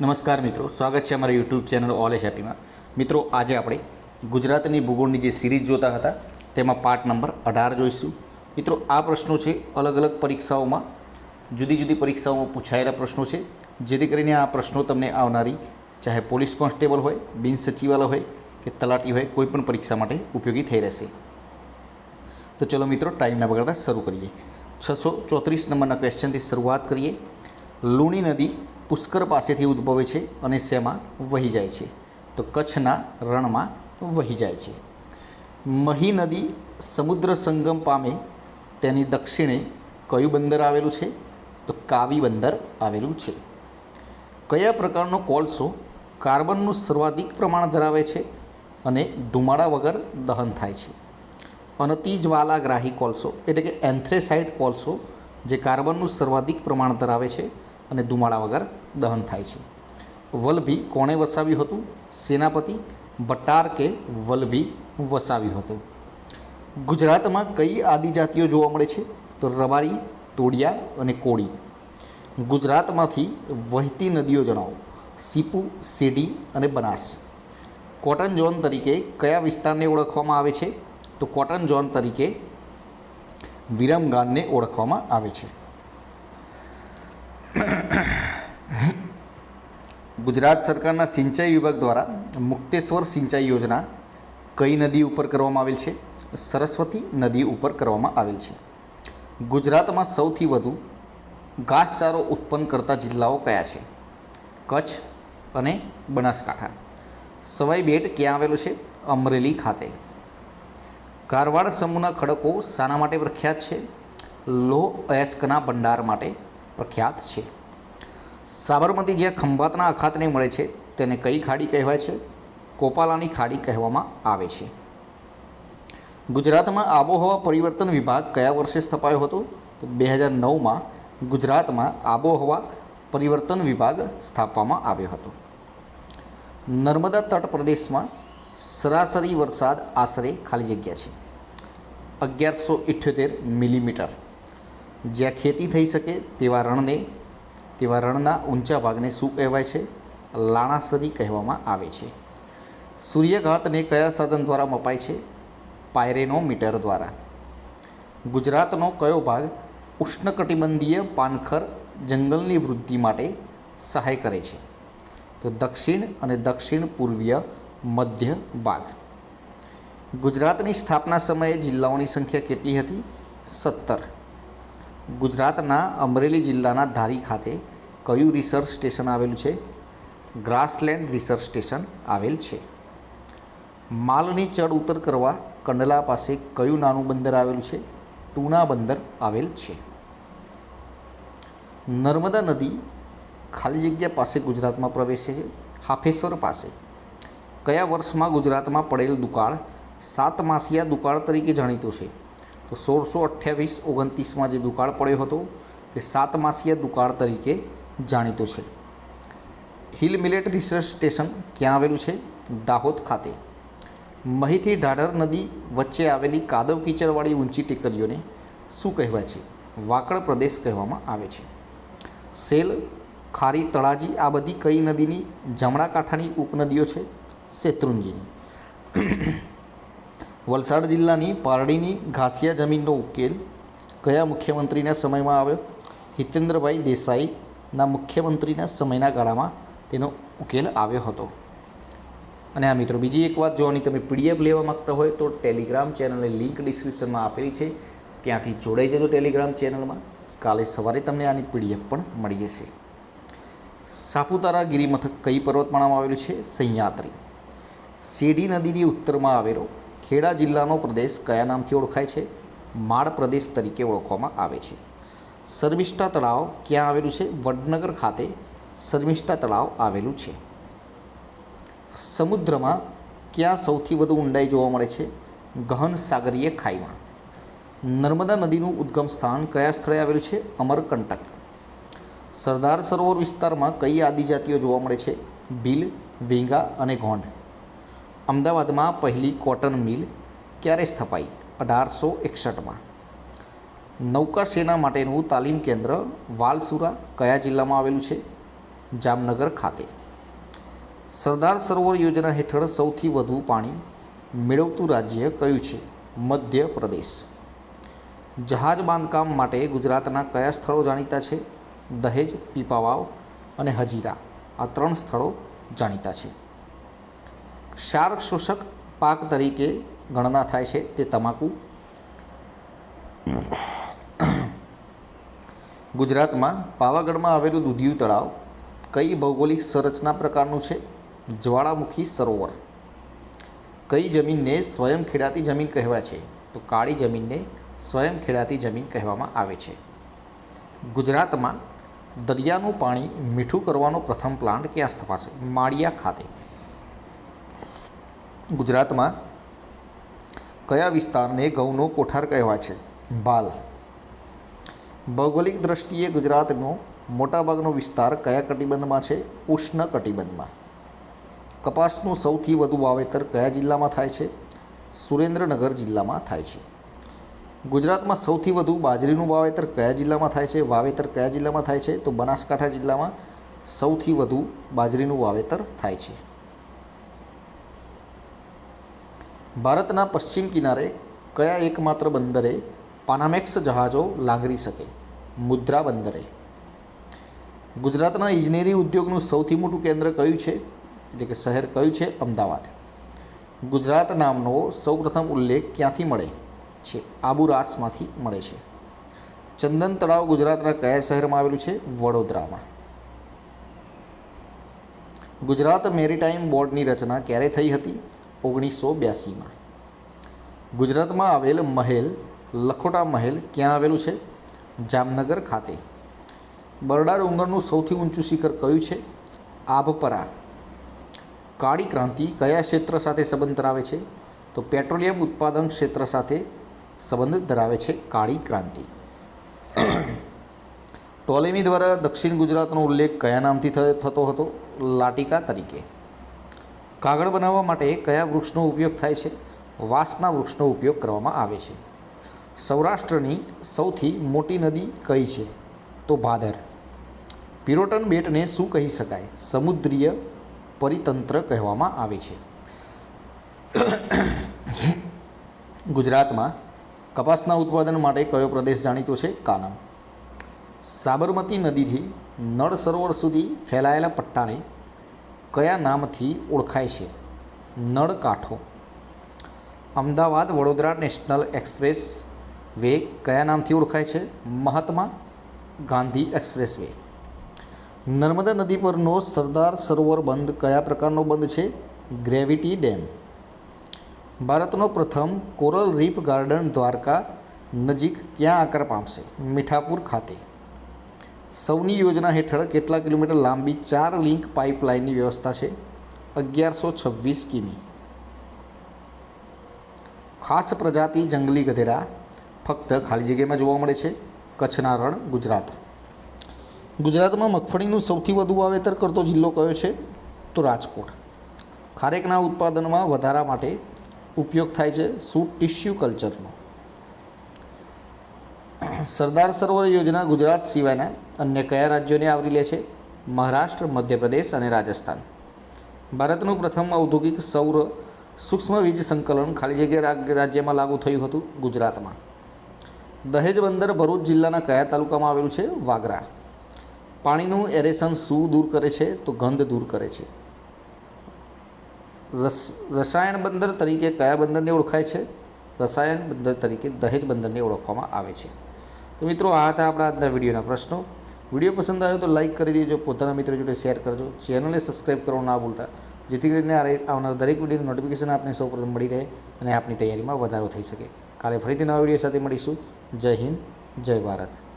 નમસ્કાર મિત્રો, સ્વાગત છે અમારા યુટ્યુબ ચેનલ ઓલ એસ હેપીમાં મિત્રો, આજે આપણે ગુજરાતની ભૂગોળની જે સિરીઝ જોતા હતા, તેમાં પાર્ટ નંબર અઢાર જોઈશું. મિત્રો, આ પ્રશ્નો છે અલગ અલગ પરીક્ષાઓમાં, જુદી જુદી પરીક્ષાઓમાં પૂછાયેલા પ્રશ્નો છે, જેથી કરીને આ પ્રશ્નો તમને આવનારી, ચાહે પોલીસ કોન્સ્ટેબલ હોય, બિન સચિવાલય હોય, કે તલાટી હોય, કોઈ પણ પરીક્ષા માટે ઉપયોગી થઈ રહેશે. તો ચલો મિત્રો ટાઈમ ના બગાડતા શરૂ કરીએ. છસો ચોત્રીસ નંબરના ક્વેશ્ચનથી શરૂઆત કરીએ. લુણી નદી પુષ્કર પાસેથી ઉદ્ભવે છે અને શેમાં વહી જાય છે. તો કચ્છના રણમાં વહી જાય છે. મહી નદી સમુદ્ર સંગમ પામે તેની દક્ષિણે કયું બંદર આવેલું છે? તો કાવી બંદર આવેલું છે. કયા પ્રકારનો કોલસો કાર્બનનું સર્વાધિક પ્રમાણ ધરાવે છે અને ધુમાડા વગર દહન થાય છે? અનતિજ્વાલાગ્રાહી કોલસો એટલે કે એન્થ્રેસાઇડ કોલસો જે કાર્બનનું સર્વાધિક પ્રમાણ ધરાવે છે અને ધુમાડા વગર દહન થાય છે. વલભી કોણે વસાવ્યું હતું? સેનાપતિ ભટ્ટાર કે વલભી વસાવ્યું હતું. ગુજરાતમાં કઈ આદિજાતિઓ જોવા મળે છે? તો રબારી, તોડિયા અને કોળી. ગુજરાતમાંથી વહેતી નદીઓ જણાવો. સીપુ સેડી અને બનાસ કોટન ઝોન તરીકે કયા વિસ્તારને ઓળખવામાં આવે છે? તો કોટન ઝોન તરીકે વિરમગાનને ઓળખવામાં આવે છે. ગુજરાત સરકારના સિંચાઈ વિભાગ દ્વારા મુક્તેશ્વર સિંચાઈ યોજના કઈ નદી ઉપર કરવામાં આવેલ છે? સરસ્વતી નદી ઉપર કરવામાં આવેલ છે. ગુજરાતમાં સૌથી વધુ ઘાસચારો ઉત્પન્ન કરતા જિલ્લાઓ કયા છે? કચ્છ અને બનાસકાંઠા. સવાઈ બેટ ક્યાં આવેલું છે? અમરેલી ખાતે. કારવાડ સમૂહના ખડકો શાના માટે પ્રખ્યાત છે? લોહ અયસ્કના ભંડાર માટે પ્રખ્યાત છે. સાબરમતી જે ખંભાતના અખાતને મળે છે, તેને કઈ ખાડી કહેવાય છે? કોપાલાની ખાડી કહેવામાં આવે છે. ગુજરાતમાં આબોહવા પરિવર્તન વિભાગ કયા વર્ષે સ્થપાયો હતો? તો બે હજાર નવમાં ગુજરાતમાં આબોહવા પરિવર્તન વિભાગ સ્થાપવામાં આવ્યો હતો. નર્મદા તટ પ્રદેશમાં સરાસરી વરસાદ આશરે ખાલી જગ્યા છે. અગિયારસો ઇઠ્યોતેર મિલીમીટર. જ્યાં ખેતી થઈ શકે તેવા રણને તેવા રણના ઊંચા ભાગને શું કહેવાય છે. લાણાસરી કહેવામાં આવે છે. સૂર્યઘાતને કયા સાધન દ્વારા મપાય છે? પાયરેનોમીટર દ્વારા. ગુજરાતનો કયો ભાગ ઉષ્ણકટિબંધીય પાનખર જંગલની વૃદ્ધિ માટે સહાય કરે છે? તો દક્ષિણ અને દક્ષિણ પૂર્વીય મધ્ય ભાગ. ગુજરાતની સ્થાપના સમયે જિલ્લાઓની સંખ્યા કેટલી હતી? સત્તર. ગુજરાતના અમરેલી જિલ્લાના ધારી ખાતે કયું રિસર્ચ સ્ટેશન આવેલું છે? ગ્રાસલેન્ડ રિસર્ચ સ્ટેશન આવેલ છે. માલની ચડ ઉતર કરવા કંડલા પાસે કયું નાનું બંદર આવેલું છે? ટૂના બંદર આવેલ છે. નર્મદા નદી ખાલી જગ્યા પાસે ગુજરાતમાં પ્રવેશે છે. હાફેશ્વર પાસે. કયા વર્ષમાં ગુજરાતમાં પડેલ દુકાળ સાતમાસિયા દુકાળ તરીકે જાણીતો છે? તો સોળસો અઠ્યાવીસ ઓગણત્રીસમાં જે દુકાળ પડ્યો હતો, તે સાતમાસીય દુકાળ તરીકે જાણીતો છે. હિલ મિલેટ રિસર્ચ સ્ટેશન ક્યાં આવેલું છે? દાહોદ ખાતે. મહીથી ઢાઢર નદી વચ્ચે આવેલી કાદવ કીચડવાળી ઊંચી ટેકરીઓને શું કહેવાય છે? વાકડ પ્રદેશ કહેવામાં આવે છે. સેલ, ખારી તળાજી આ બધી કઈ નદીની જમણા કાંઠાની ઉપનદીઓ છે? શેત્રુંજીની. વલસાડ જિલ્લાની પારડીની ઘાસિયા જમીનનો ઉકેલ કયા મુખ્યમંત્રીના સમયમાં આવ્યો? હિતેન્દ્રભાઈ દેસાઈના મુખ્યમંત્રીના સમયના ગાળામાં તેનો ઉકેલ આવ્યો હતો. અને આ મિત્રો, બીજી એક વાત જોવાની તમે પીડીએફ લેવા માગતા હોય તો ટેલિગ્રામ ચેનલની લિંક ડિસ્ક્રિપ્શનમાં આપેલી છે. ત્યાંથી જોડાઈ જજો ટેલિગ્રામ ચેનલમાં. કાલે સવારે તમને આની પીડીએફ પણ મળી જશે. સાપુતારા ગિરિમથક કઈ પર્વતમાળામાં આવેલું છે? સહ્યાદ્રી. શેડી નદીની ઉત્તરમાં આવેલો ખેડા જિલ્લાનો પ્રદેશ કયા નામથી ઓળખાય છે? માળ પ્રદેશ તરીકે ઓળખવામાં આવે છે. શર્મિષ્ઠા તળાવ ક્યાં આવેલું છે? વડનગર ખાતે શર્મિષ્ઠા તળાવ આવેલું છે. સમુદ્રમાં ક્યાં સૌથી વધુ ઊંડાઈ જોવા મળે છે? ગહન સાગરીય ખાઈમાં. નર્મદા નદીનું ઉદ્ગમ સ્થાન કયા સ્થળે આવેલું છે? અમરકંટક. સરદાર સરોવર વિસ્તારમાં કઈ આદિજાતિઓ જોવા મળે છે? ભીલ, વેંગા અને ગોંડ. અમદાવાદમાં પહેલી કોટન મિલ ક્યારે સ્થપાઈ? અઢારસો એકસઠમાં. નૌકા સેના માટેનું તાલીમ કેન્દ્ર વાલસુરા કયા જિલ્લામાં આવેલું છે? જામનગર ખાતે. સરદાર સરોવર યોજના હેઠળ સૌથી વધુ પાણી મેળવતું રાજ્ય કયું છે? મધ્ય પ્રદેશ જહાજ બાંધકામ માટે ગુજરાતના કયા સ્થળો જાણીતા છે? દહેજ, પીપાવાવ અને હજીરા આ ત્રણ સ્થળો જાણીતા છે. ક્ષાર શોષક પાક તરીકે ગણના થાય છે તે તમાકુ. ગુજરાતમાં પાવાગઢમાં આવેલું દૂધિયું તળાવ કઈ ભૌગોલિક સંરચના પ્રકારનું છે? જ્વાળામુખી સરોવર. કઈ જમીનને સ્વયં ખેડાતી જમીન કહેવાય છે? તો કાળી જમીનને સ્વયં ખેડાતી જમીન કહેવામાં આવે છે. ગુજરાતમાં દરિયાનું પાણી મીઠું કરવાનો પ્રથમ પ્લાન્ટ ક્યાં સ્થપાશે? માળિયા ખાતે. ગુજરાતમાં કયા વિસ્તારને ઘઉંનો કોઠાર કહેવાય છે? ભાલ ભૌગોલિક દ્રષ્ટિએ ગુજરાતનો મોટાભાગનો વિસ્તાર કયા કટિબંધમાં છે? ઉષ્ણ કટિબંધમાં. કપાસનું સૌથી વધુ વાવેતર કયા જિલ્લામાં થાય છે? સુરેન્દ્રનગર જિલ્લામાં થાય છે. ગુજરાતમાં સૌથી વધુ બાજરીનું વાવેતર કયા જિલ્લામાં થાય છે? વાવેતર કયા જિલ્લામાં થાય છે? તો બનાસકાંઠા જિલ્લામાં સૌથી વધુ બાજરીનું વાવેતર થાય છે. ભારતના પશ્ચિમ કિનારે કયા એકમાત્ર બંદરે પાનામેક્સ જહાજો લાંગરી શકે? મુદ્રા બંદરે. ગુજરાતના ઇજનેરી ઉદ્યોગનું સૌથી મોટું કેન્દ્ર કયું છે? એટલે કે શહેર કયું છે? અમદાવાદ. ગુજરાત નામનો સૌપ્રથમ ઉલ્લેખ ક્યાંથી મળે છે? આબુરાસમાંથી મળે છે. ચંદન તળાવ ગુજરાતના કયા શહેરમાં આવેલું છે? વડોદરામાં. ગુજરાત મેરીટાઈમ બોર્ડની રચના ક્યારે થઈ હતી? ઓગણીસો બ્યાસીમાં ગુજરાતમાં આવેલ મહેલ, લખોટા મહેલ ક્યાં આવેલું છે? જામનગર ખાતે. બરડા ડુંગરનું સૌથી ઊંચું શિખર કયું છે? આભપરા. કાળી ક્રાંતિ કયા ક્ષેત્ર સાથે સંબંધ ધરાવે છે? તો પેટ્રોલિયમ ઉત્પાદન ક્ષેત્ર સાથે સંબંધ ધરાવે છે કાળી ક્રાંતિ. ટોલેમી દ્વારા દક્ષિણ ગુજરાતનો ઉલ્લેખ કયા નામથી થતો હતો? લાટિકા તરીકે. કાગળ બનાવવા માટે કયા વૃક્ષનો ઉપયોગ થાય છે? વાંસના વૃક્ષનો ઉપયોગ કરવામાં આવે છે. સૌરાષ્ટ્રની સૌથી મોટી નદી કઈ છે? તો ભાદર. પિરોટન બેટને શું કહી શકાય? સમુદ્રીય પરિતંત્ર કહેવામાં આવે છે. ગુજરાતમાં કપાસના ઉત્પાદન માટે કયો પ્રદેશ જાણીતો છે? કાનમ. સાબરમતી નદીથી નળ સરોવર સુધી ફેલાયેલા પટ્ટાને કયા નામથી ઓળખાય છે? Nalkantha. Ahmedabad Vadodara national expressway કયા નામથી ઓળખાય છે? Mahatma Gandhi expressway. નર્મદા નદી પરનો સરદાર સરોવર બંધ કયા પ્રકારનો બંધ છે? Gravity dam. ભારતનો પ્રથમ કોરલ રીફ ગાર્ડન દ્વારકા નજીક ક્યાં આકાર પામશે? મીઠાપુર ખાતે. સૌની યોજના હેઠળ કેટલા કિલોમીટર લાંબી ચાર લિંક પાઇપલાઇનની વ્યવસ્થા છે? અગિયારસો છવ્વીસ કિમી. ખાસ પ્રજાતિ જંગલી ગધેડા ફક્ત ખાલી જગ્યામાં જોવા મળે છે. કચ્છના રણ ગુજરાત. ગુજરાતમાં મગફળીનું સૌથી વધુ વાવેતર કરતો જિલ્લો કયો છે? તો રાજકોટ. ખારેકના ઉત્પાદનમાં વધારા માટે ઉપયોગ થાય છે સૂટ ટિશ્યુ કલ્ચરનો. સરદાર સરોવર યોજના ગુજરાત સિવાયના અન્ય કયા રાજ્યોને આવરી લે છે? મહારાષ્ટ્ર, મધ્યપ્રદેશ અને રાજસ્થાન. ભારતનું પ્રથમ ઔદ્યોગિક સૌર સૂક્ષ્મ વીજ સંકલન ખાલી જગ્યા રાજ્યમાં લાગુ થયું હતું ગુજરાતમાં. દહેજ બંદર ભરૂચ જિલ્લાના કયા તાલુકામાં આવેલું છે? વાગરા. પાણીનું એરેશન શું દૂર કરે છે? તો ગંધ દૂર કરે છે. રસ, રસાયણ બંદર તરીકે કયા બંદરને ઓળખાય છે? રસાયણ બંદર તરીકે દહેજ બંદરને ઓળખવામાં આવે છે. તો મિત્રો, આ હતા આપણા આજના વિડીયોના પ્રશ્નો. વીડિયો પસંદ આવ્યો તો લાઇક કરી દેજો, પોતાના મિત્રો જોડે શેર કરજો. ચેનલને સબસ્ક્રાઈબ કરવાનું ના ભૂલતા. જેથી કરીને આવનાર દરેક વિડીયોનું નોટિફિકેશન આપને સૌપ્રથમ મળી રહે અને આપની તૈયારીમાં વધારો થઈ શકે. કાલે ફરીથી નવા વીડિયો સાથે મળીશું. જય હિન્દ, જય ભારત.